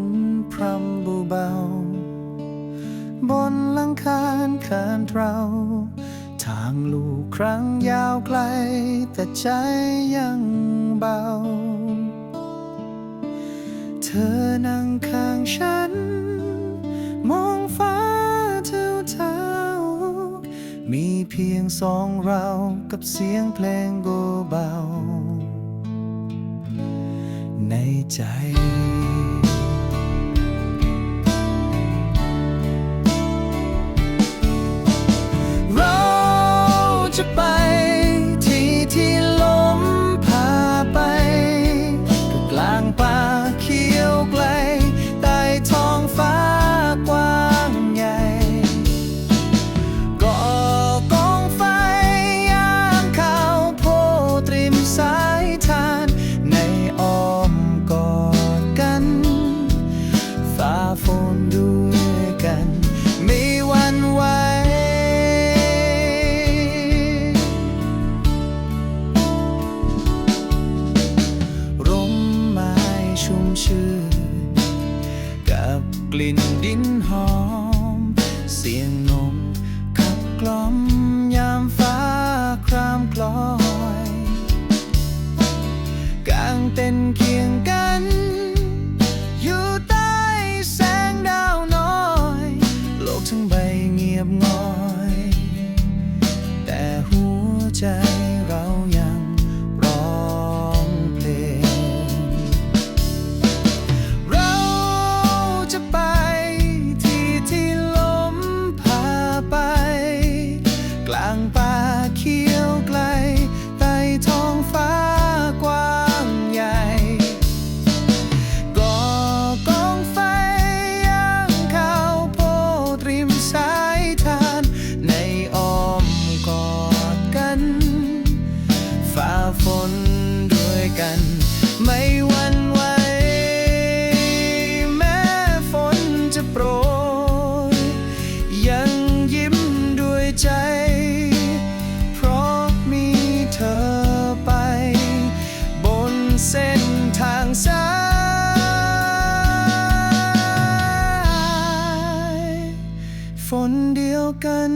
นพรำเบาๆบนหลังคารคานเรา ทางลูกครั้งยาวไกล แต่ใจยังเบา เธอนั่งข้างฉัน มองฟ้าเท่าเท้ามีเพียงสองเรากับเสียงเพลงเบาๆในใจ ชื่น กับกลิ่นดินหอม เสียงนมขับกล่อม ฝนเดียวกัน